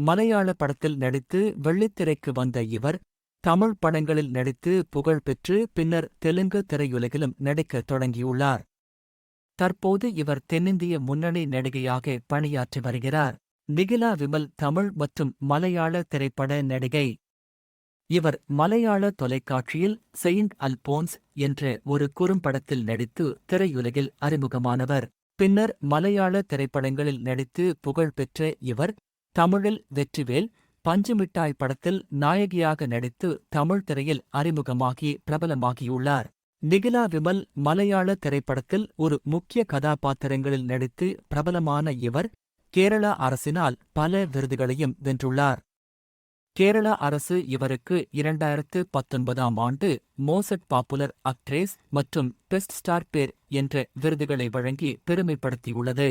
மலையாள படத்தில் நடித்து வெள்ளித்திரைக்கு வந்த இவர் தமிழ் படங்களில் நடித்து புகழ் பெற்று பின்னர் தெலுங்கு திரையுலகிலும் நடிக்கத் தொடங்கியுள்ளார். தற்போது இவர் தென்னிந்திய முன்னணி நடிகையாக பணியாற்றி வருகிறார். நிகிலா விமல் தமிழ் மற்றும் மலையாள திரைப்பட நடிகை. இவர் மலையாள தொலைக்காட்சியில் செயின்ட் அல்போன்ஸ் என்ற ஒரு குறும்படத்தில் நடித்து திரையுலகில் அறிமுகமானவர். பின்னர் மலையாள திரைப்படங்களில் நடித்து புகழ் பெற்ற இவர் தமிழில் வெற்றிவேல் பஞ்சுமிட்டாய் படத்தில் நாயகியாக நடித்து தமிழ் திரையில் அறிமுகமாகி பிரபலமாகியுள்ளார். நிகிலா விமல் மலையாள திரைப்படத்தில் ஒரு முக்கிய கதாபாத்திரங்களில் நடித்து பிரபலமான இவர் கேரளா அரசினால் பல விருதுகளையும் வென்றுள்ளார். கேரளா அரசு இவருக்கு இரண்டாயிரத்து பத்தொன்பதாம் ஆண்டு மோசட் பாப்புலர் அக்ட்ரேஸ் மற்றும் பெஸ்ட் ஸ்டார் பேர் என்ற விருதுகளை வழங்கி பெருமைப்படுத்தியுள்ளது.